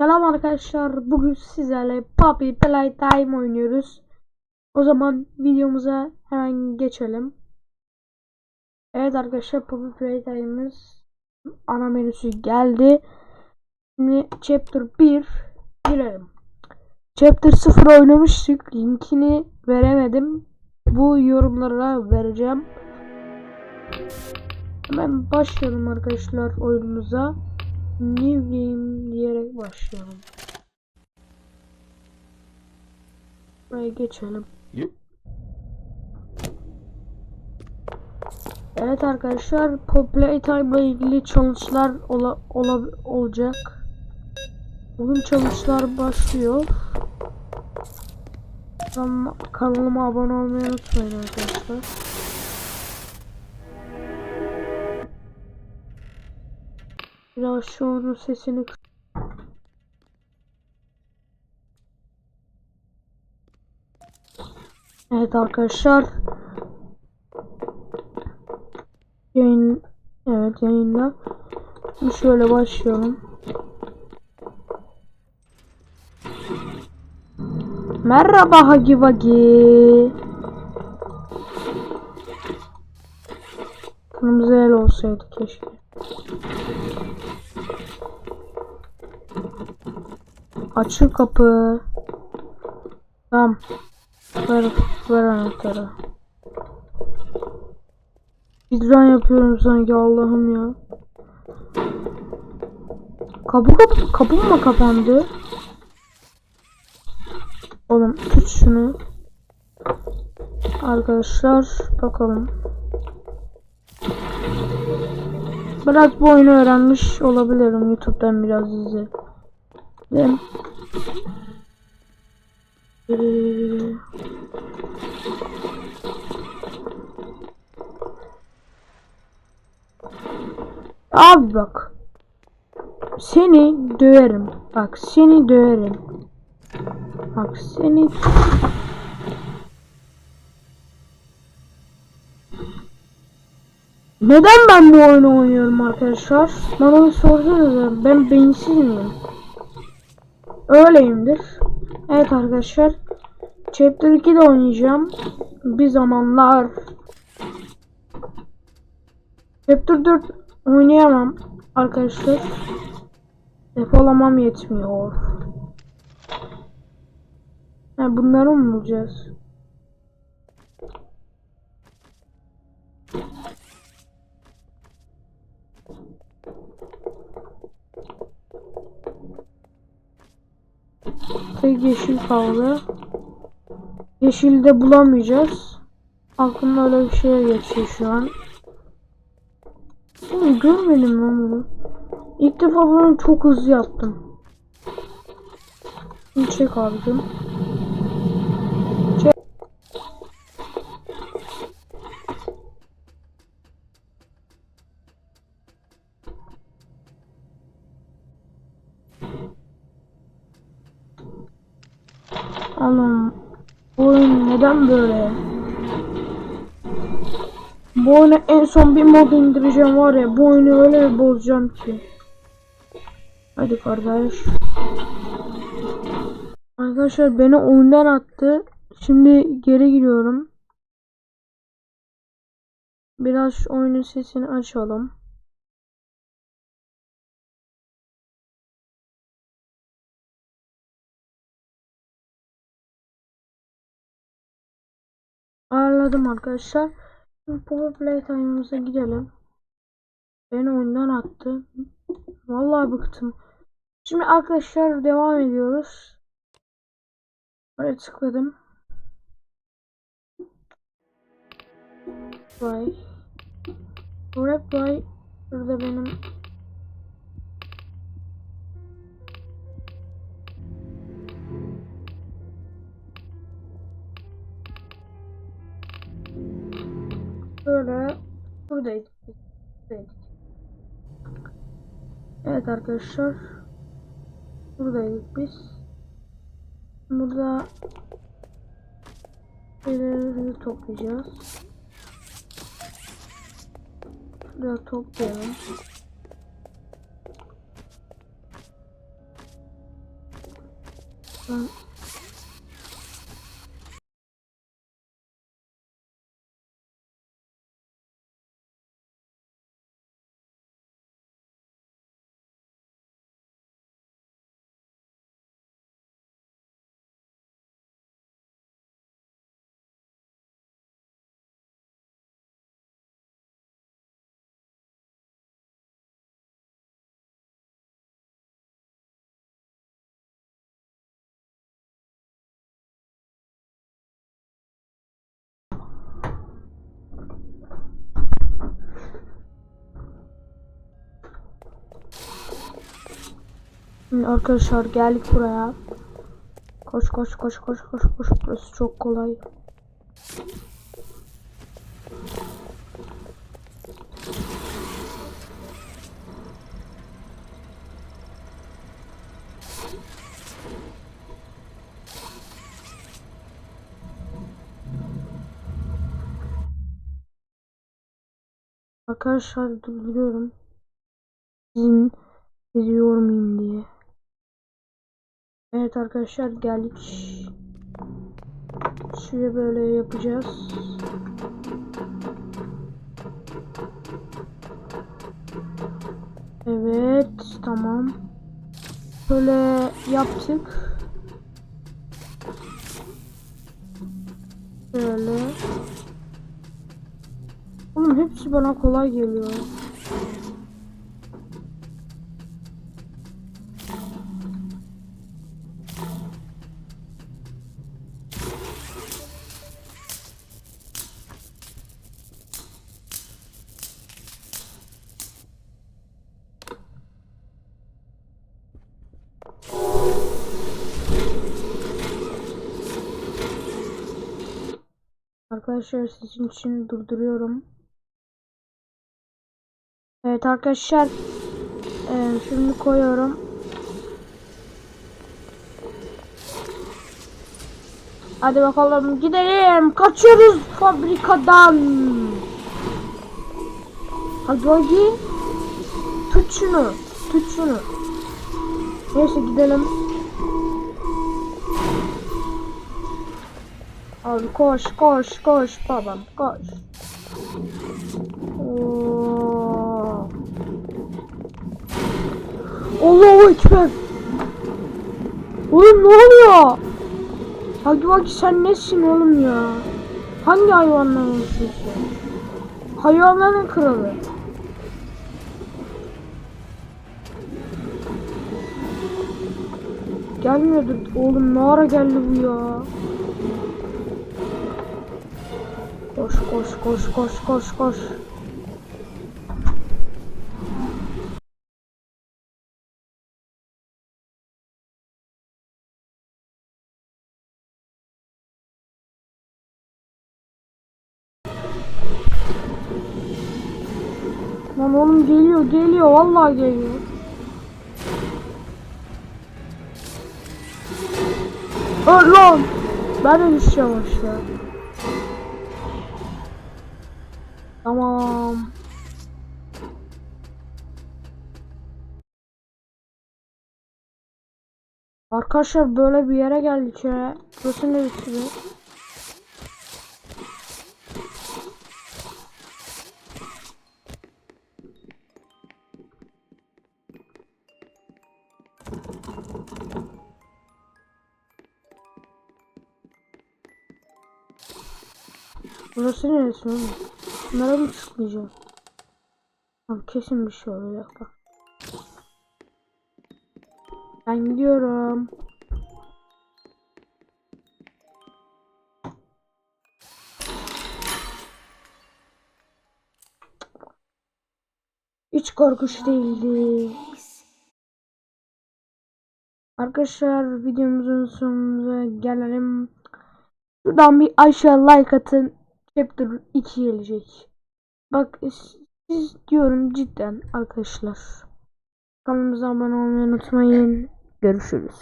Selam arkadaşlar. Bugün sizlerle Puppy Playtime oynuyoruz. O zaman videomuza hemen geçelim. Evet arkadaşlar Puppy Playtime'ımız ana menüsü geldi. Şimdi Chapter 1 girelim. Chapter 0 oynamıştık. Linkini veremedim. Bu yorumlara vereceğim. Hemen başlayalım arkadaşlar oyunumuza. New Game diyerek başlayalım. Buraya geçelim. Evet arkadaşlar Pop Playtime ile ilgili challenge'lar ola, ola, olacak. Bugün challenge'lar başlıyor. Kanalıma abone olmayı unutmayın arkadaşlar. Biraz şu onun sesini Evet arkadaşlar. Yayın Evet yayında. Şöyle başlayalım. Merhaba Hagi Vagi. Kırmızı el olsaydı keşke. Açıl kapı. Tamam. Ver, ver anahtarı. Hidran yapıyorum sanki Allah'ım ya. Kapı kapı kapı mı kapandı? Oğlum tut şunu. Arkadaşlar bakalım. Biraz bu oyunu öğrenmiş olabilirim YouTube'dan biraz izledim. Ee, Abi bak. Seni döverim. Bak seni döverim. Bak seni Neden ben bu oyunu oynuyorum arkadaşlar? Bana bir sorsanıza. Ben beyinsiz miyim? Öyleyimdir. Evet arkadaşlar. Chapter 2'de oynayacağım. Bir zamanlar. Chapter 4 oynayamam arkadaşlar. Depolamam yetmiyor. Ha, bunları mı bulacağız? Tek yeşil kaldı. Yeşilde bulamayacağız. Aklımda öyle bir şey geçiyor şu an. Oğlum görmedim lan bunu. İlk defa bunu çok hızlı yaptım. Şimdi çek abicim. Çek. Anam. Oyun neden böyle? Bu oyunu en son bir mod indireceğim var ya. Bu oyunu öyle bir bozacağım ki. Hadi kardeş. Arkadaşlar beni oyundan attı. Şimdi geri giriyorum. Biraz oyunun sesini açalım. Ayarladım arkadaşlar. Power Playtime'ımıza gidelim. Beni oyundan attı. Vallahi bıktım. Şimdi arkadaşlar devam ediyoruz. Buraya tıkladım. Play. Play. Burada benim Böyle buradaydık. Buradaydık. Evet arkadaşlar. Buradaydık biz. Burada şeyleri toplayacağız. Şuraya toplayalım. Lan. Arkadaşlar geldik buraya. Koş koş koş koş koş koş. Burası çok kolay. Arkadaşlar durduruyorum. Sizin sizi yormayayım diye. Evet arkadaşlar geldik. Şöyle böyle yapacağız. Evet tamam. Böyle yaptık. Şöyle. Oğlum hepsi bana kolay geliyor. Arkadaşlar sizin için durduruyorum. Evet arkadaşlar. Ee, şimdi koyuyorum. Hadi bakalım gidelim. Kaçıyoruz fabrikadan. Hadi hadi. Tut şunu. Tut şunu. Neyse gidelim. Abi koş koş koş babam koş. Oo. Allahu Ekber. Oğlum ne oluyor? Hadi bak sen nesin oğlum ya? Hangi hayvanların yaşıyorsun? Hayvanların kralı. Gelmiyordu. Oğlum ne ara geldi bu ya? Koş koş koş koş koş koş. Lan oğlum geliyor geliyor vallahi geliyor. Öl. Ben de düşeceğim aşağı. Tamam. Arkadaşlar böyle bir yere geldik ya. Burası neresi? Burası neresi oğlum? Bunlara mı tıklayacağım? Abi kesin bir şey olacak bak. Ben gidiyorum. Hiç korkunç değildi. Arkadaşlar videomuzun sonuna gelelim. Şuradan bir aşağı like atın. Chapter 2 gelecek. Bak siz diyorum cidden arkadaşlar. Kanalımıza abone olmayı unutmayın. Görüşürüz.